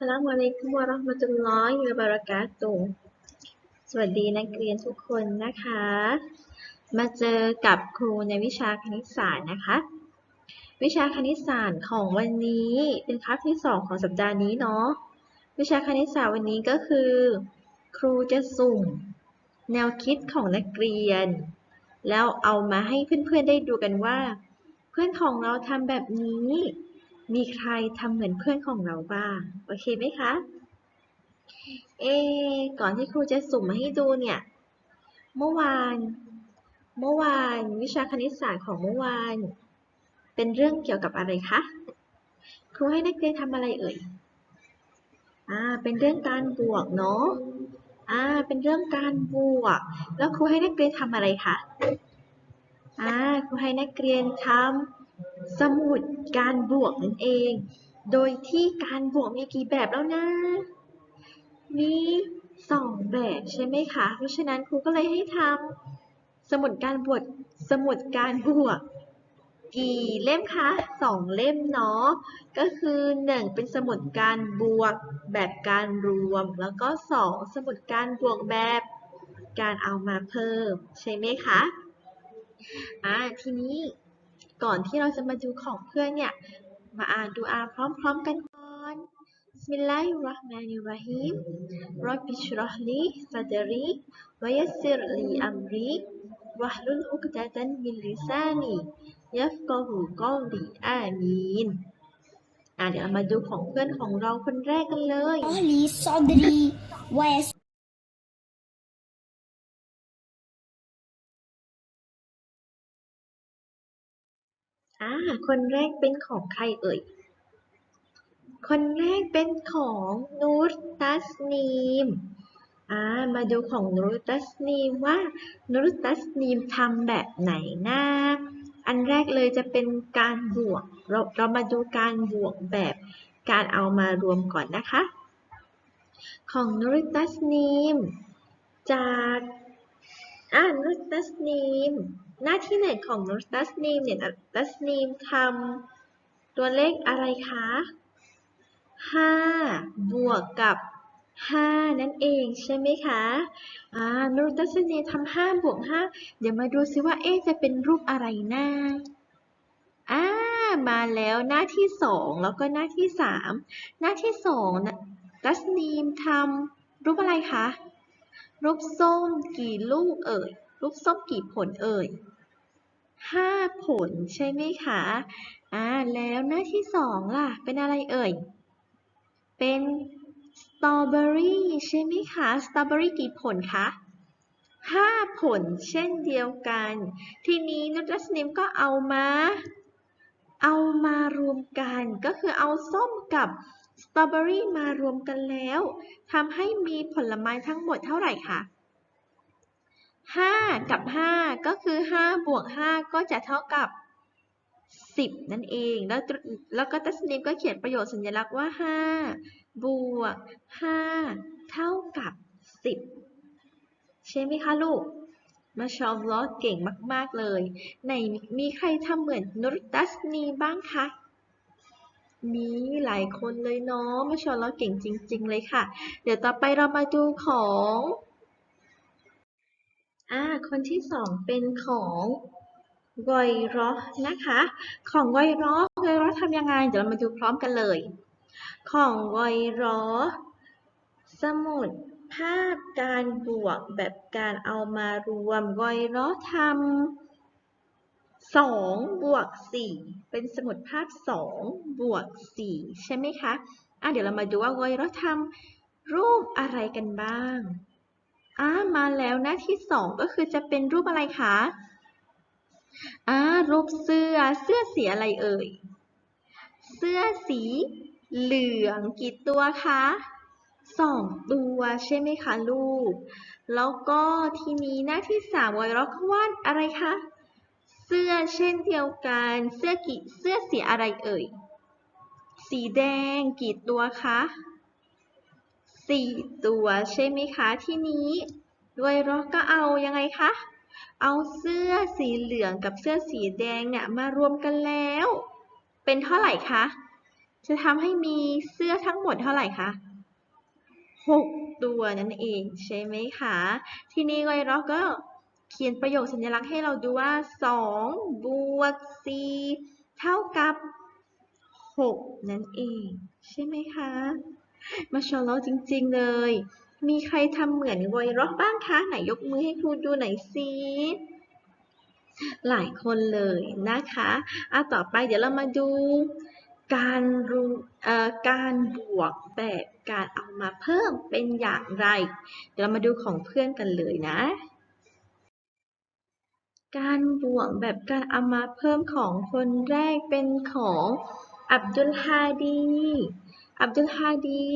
สลามอะลัยกุมวะราะห์มะตุลลอฮิวะบะเราะกาตุฮ์สวัสดีนักเรียนทุกคนนะคะ มาเจอกับครูในวิชาคณิตศาสตร์นะคะ วิชาคณิตศาสตร์ของวันนี้เป็นคาบที่สองของสัปดาห์นี้เนาะ วิชาคณิตศาสตร์วันนี้ก็คือ ครูจะสุ่ม แนวคิดของนักเรียน แล้วเอามาให้เพื่อนๆได้ดูกันว่า เพื่อนของเราทำแบบนี้ มีใครทำเหมือนเพื่อนของเราบ้าง โอเคไหมคะ เอ ก่อนที่ครูจะสุ่มมาให้ดูเนี่ย เมื่อวาน เมื่อวานวิชาคณิตศาสตร์ของเมื่อวาน เป็นเรื่องเกี่ยวกับอะไรคะ ครูให้นักเรียนทำอะไรเอ่ย อ่า เป็นเรื่องการบวกเนาะ อ่า เป็นเรื่องการบวก แล้วครูให้นักเรียนทำอะไรคะ อ่า ครูให้นักเรียนทำ สมุดการบวกนั่นเอง โดยที่การบวกมีกี่แบบแล้วนะ มีสองแบบใช่ไหมคะ เพราะฉะนั้นครูก็เลยให้ทำสมุดการบวกสมุดการบวก กี่เล่มคะสองเล่มเนาะ ก็คือหนึ่งเป็นสมุดการบวกแบบการรวม แล้วก็สองสมุดการบวกแบบการเอามาเพิ่ม ใช่ไหมคะ อ่าทีนี้ ก่อนที่เราจะมาดูของเพื่อนเนี่ย มาอ่านดูอาพร้อมๆกันก่อน Bismillahirrahmanirrahim Rabbi shrah li sadri wa yassir li amri wahlul 'uqdatan ก a ตัน i ิ lisani yafqahu qawli amin อะเดี๋ยวมาดูของเพื่อนของเราคนแรกกันเลย li sadri wa yassir อ่าคนแรกเป็นของใครเอ่ย คนแรกเป็นของนูรตัสนีมอ่ามาดูของนูรตัสนีมว่านูรตัสนีมทำแบบไหนนะอันแรกเลยจะเป็นการบวก เราเรามาดูการบวกแบบการเอามารวมก่อนนะคะ ของนูรตัสนีมจากอ่านูรตัสนีม หน้าที่ไหนของนูรตัสนีมเนี่ยตัสนีมทำตัวเลขอะไรคะ5 บวกกับ 5 นั่นเองใช่ไหมคะอ่านูรตัสนีมทำ5บวก5เดี๋ยวมาดูซิว่าเอ๊ะจะเป็นรูปอะไรหนะอ่ามาแล้วหน้าที่ 2 แล้วก็หน้าที่ 3 หน้าที่2นะตัสนีมทำรูปอะไรคะรูปส้มกี่ลูกเอ่ยรูปส้มกี่ผลเอ่ย ห้าผลใช่ไหมคะอ่าแล้วหน้าที่สองล่ะ เป็นอะไรเอ่ย เป็นสตรอเบอรี่ใช่ไหมคะสตรอเบอรี่กี่ผลคะห้าผลเช่นเดียวกัน ทีนี้นุตรัสนิมก็เอามา เอามารวมกัน ก็คือเอาส้มกับสตรอเบอรี่มารวมกันแล้วทำให้มีผลไม้ทั้งหมดเท่าไหร่คะ 5 กับ 5 ก็คือ 5 บวก 5 ก็จะเท่ากับ 10 นั่นเอง แล้วแล้วก็ตัสนิมก็เขียนประโยชน์สัญลักษณ์ว่า 5 บวก 5 เท่ากับ 10 ใช่ไหมคะลูก มาชอลลอเก่งมาก ๆ เลยไหนมีใครทำเหมือนนุรตัสนีบ้างคะ มีหลายคนเลยเนาะ มาชอลลอเก่งจริง ๆ เลยค่ะ เดี๋ยวต่อไปเรามาดูของ อ่า คนที่สองเป็นของกอยรอนะคะ ของกอยรอกอยรอทำยังไง เดี๋ยวเรามาดูพร้อมกันเลย ของกอยรอ สมุดภาพการบวกแบบการเอามารวมกอยรอทำสองบวกสี่เป็นสมุดภาพสองบวกสี่ใช่ไหมคะ อะเดี๋ยวเรามาดูว่ากอยรอทำรูปอะไรกันบ้าง อ่ามาแล้วหน้าที่สองก็คือจะเป็นรูปอะไรคะอ่ารูปเสื้อเสื้อสีอะไรเอ่ย เสื้อสีเหลืองกี่ตัวคะสองตัวใช่ไหมคะลูก แล้วก็ทีนี้หน้าที่สามไวรัสวาดอะไรคะ เสื้อเช่นเดียวกัน เสื้อกี่เสื้อสีอะไรเอ่ย สีแดงกี่ตัวคะ สี่ตัวใช่ไหมคะ ที่นี้ด้วยรอกก็เอายังไงคะ เอาเสื้อสีเหลืองกับเสื้อสีแดงเนี่ยมารวมกันแล้ว เป็นเท่าไหร่คะ จะทำให้มีเสื้อทั้งหมดเท่าไหร่คะหกตัวนั่นเองใช่ไหมคะ ทีนี้ไวเราก็เขียนประโยคสัญลักษณ์ให้เราดูว่าสองบวกสี่เท่ากับหกนั่นเอง ใช่ไหมคะ มาชอลอจริง ๆ เลย มีใครทำเหมือนไวร็อกบ้างคะ ไหนยกมือให้ครูดูหน่อยสิหลายคนเลยนะคะอะต่อไปเดี๋ยวเรามาดูการรูเอ่อการบวกแบบการเอามาเพิ่มเป็นอย่างไร เดี๋ยวเรามาดูของเพื่อนกันเลยนะ การบวกแบบการเอามาเพิ่มของคนแรกเป็นของอับดุลฮาดี อับดุลฮาดี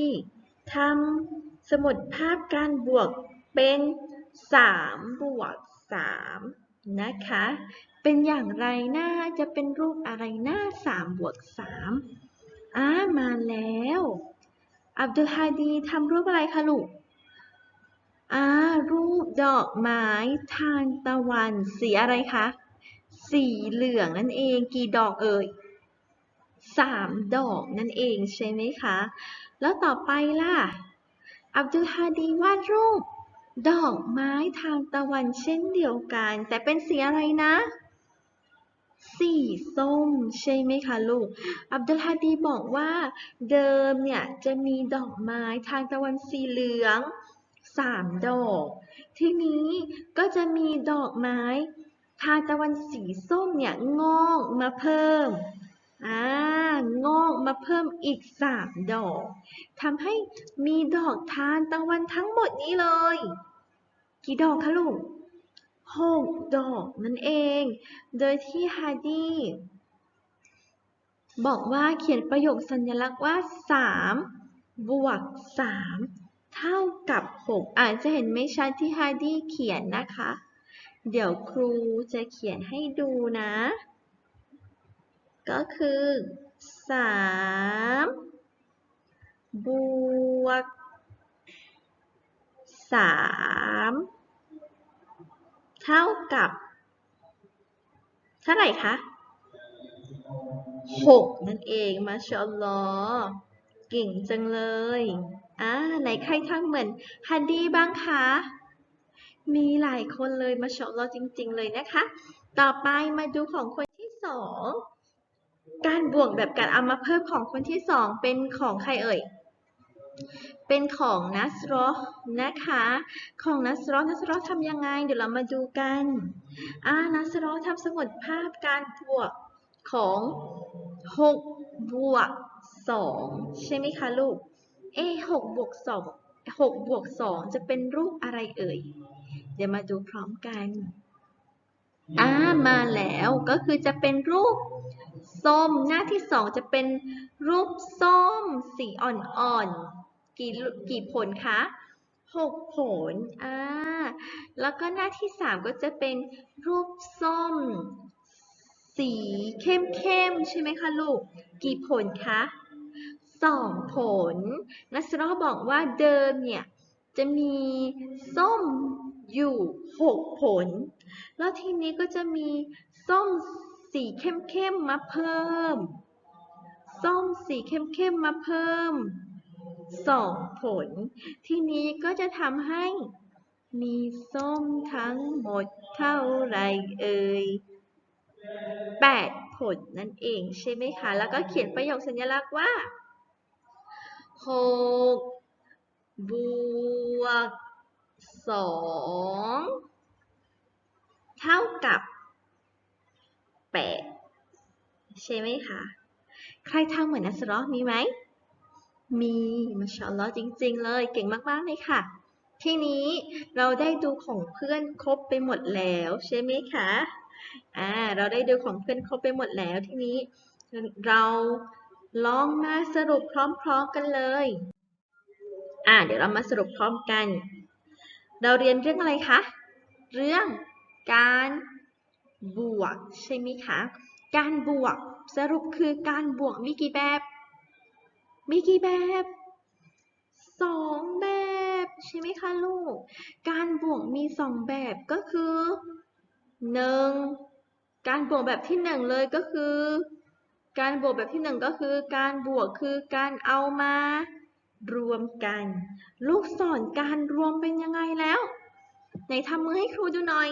ทำสมุดภาพการบวกเป็น3บวก3นะคะ เป็นอย่างไรน่าจะเป็นรูปอะไรน่า3บวก3อ่ามาแล้ว อับดุลฮาดีทำรูปอะไรคะลูกอ่ารูปดอกไม้ทานตะวันสีอะไรคะ สีเหลืองนั่นเองกี่ดอกเอ่ย สามดอกนั่นเองใช่ไหมคะ แล้วต่อไปล่ะ อับดุลฮาดีวาดรูป ดอกไม้ทานตะวันเช่นเดียวกัน แต่เป็นสีอะไรนะ สีส้มใช่ไหมคะลูก อับดุลฮาดีบอกว่า เดิมเนี่ยจะมีดอกไม้ทานตะวันสีเหลืองสามดอก ทีนี้ก็จะมีดอกไม้ทานตะวันสีส้มเนี่ยงอกมาเพิ่ม อ่างอกมาเพิ่มอีกสามดอกทำให้มีดอกทานตะวันทั้งหมดนี้เลย กี่ดอกคะลูกหกดอกนั่นเอง โดยที่ฮาร์ดีบอกว่าเขียนประโยคสัญลักษณ์ว่า 3 บวก 3 เท่ากับ 6 อาจจะเห็นไม่ชัดที่ฮาร์ดี้เขียนนะคะ เดี๋ยวครูจะเขียนให้ดูนะ ก็คือ3บวก3เท่ากับ เท่าไหร่คะ6นั่นเองมาชอลลอเก่งจังเลยอ่าไหนใครทำเหมือนฮัดดีบ้างคะ มีหลายคนเลยมาชอลลอจริง ๆ เลยนะคะ ต่อไปมาดูของคนที่สอง การบวกแบบการเอามาเพิ่มของคนที่สองเป็นของใครเอ่ย เป็นของนัสรอนะคะ ของนัสรอนัสรอทำยังไง เดี๋ยวเรามาดูกันอ่านัสรอทำสมุดภาพการบวกของ6บวก2ใช่ไหมคะลูก เอ๊6บวก2 6บวก2จะเป็นรูปอะไรเอ่ย เดี๋ยวมาดูพร้อมกัน อ่ามาแล้วก็คือจะเป็นรูปส้ม หน้าที่สองจะเป็นรูปส้ม สีอ่อนๆกี่กี่ผลคะหกผลอ่าแล้วก็หน้าที่สามก็จะเป็นรูปส้ม สีเข้มๆใช่ไหมคะลูก กี่ผลคะสองผลนัสรอบอกว่าเดิมเนี่ย จะมีส้มอยู่หกผล แล้วทีนี้ก็จะมีส้มสีเข้มๆมาเพิ่ม ส้มสีเข้มๆมาเพิ่มสองผล ทีนี้ก็จะทำให้มีส้มทั้งหมดเท่าไรเอ่ยแปดผลนั่นเองใช่ไหมคะ แล้วก็เขียนประโยคสัญลักษณ์ว่าหก บวกสองเท่ากับแปดใช่ไหมคะ ใครทำเหมือนนัสรอมีไหม มีมาชาอัลลอฮ์จริง ๆ เลย เก่งมาก ๆ เลยค่ะ ทีนี้เราได้ดูของเพื่อนครบไปหมดแล้ว ใช่ไหมคะ อ่า เราได้ดูของเพื่อนครบไปหมดแล้วทีนี้เราลองมาสรุปพร้อม ๆ กันเลย อ่าเดี๋ยวเรามาสรุปพร้อมกัน เราเรียนเรื่องอะไรคะ เรื่องการบวกใช่ไหมคะ การบวกสรุปคือการบวกมีกี่แบบ มีกี่แบบสองแบบใช่ไหมคะลูก การบวกมีสองแบบก็คือหนึ่งการบวกแบบที่หนึ่งเลยก็คือ การบวกแบบที่หนึ่งก็คือ การบวกคือการเอามา รวมกัน ลูกศรการรวมเป็นยังไงแล้ว ไหนทำมือให้ครูดูหน่อย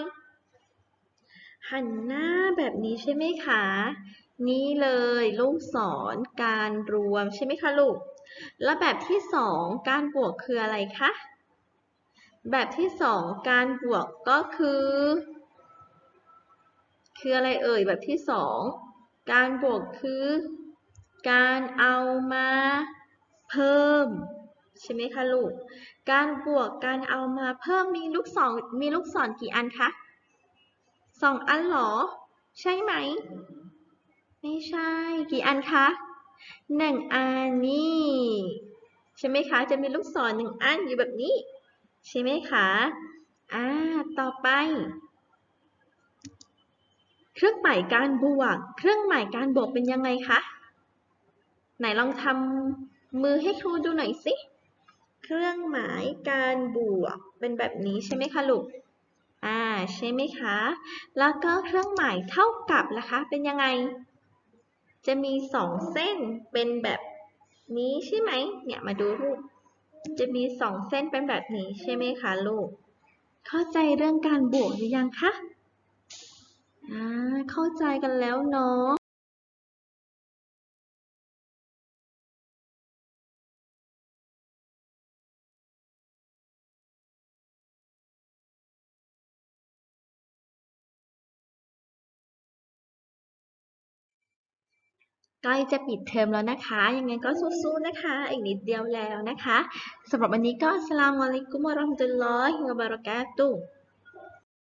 หันหน้าแบบนี้ใช่ไหมคะ นี่เลยลูกศรการรวมใช่ไหมคะลูก แล้วแบบที่สองการบวกคืออะไรคะ แบบที่สองการบวกก็คือ คืออะไรเอ่ยแบบที่สองการบวกคือ การเอามา เพิ่ม ใช่ไหมคะลูก การบวกการเอามาเพิ่มมีลูกศรมีลูกศรกี่อันคะสองอันเหรอ ใช่ไหม ไม่ใช่ กี่อันคะหนึ่งอันนี่ใช่ไหมคะ จะมีลูกศรหนึ่งอันอยู่แบบนี้ ใช่ไหมคะอ่าต่อไป เครื่องหมายการบวก เครื่องหมายการบวกเป็นยังไงคะไหนลองทำ มือให้ครูดูหน่อยสิ เครื่องหมายการบวกเป็นแบบนี้ใช่ไหมคะลูก อ่าใช่ไหมคะ แล้วก็เครื่องหมายเท่ากับล่ะคะ เป็นยังไง จะมีสองเส้นเป็นแบบนี้ใช่ไหม เนี่ยมาดูรูป จะมีสองเส้นเป็นแบบนี้ใช่ไหมคะลูก เข้าใจเรื่องการบวกหรือยังคะ อ่าเข้าใจกันแล้วเนาะ ใกล้จะปิดเทอมแล้วนะคะ ยังไงก็สู้ๆนะคะ อีกนิดเดียวแล้วนะคะสำหรับวันนี้ก็สลามอะลัยกุมวะเราะห์มะตุลลอฮิวะบะเราะกาตุฮ์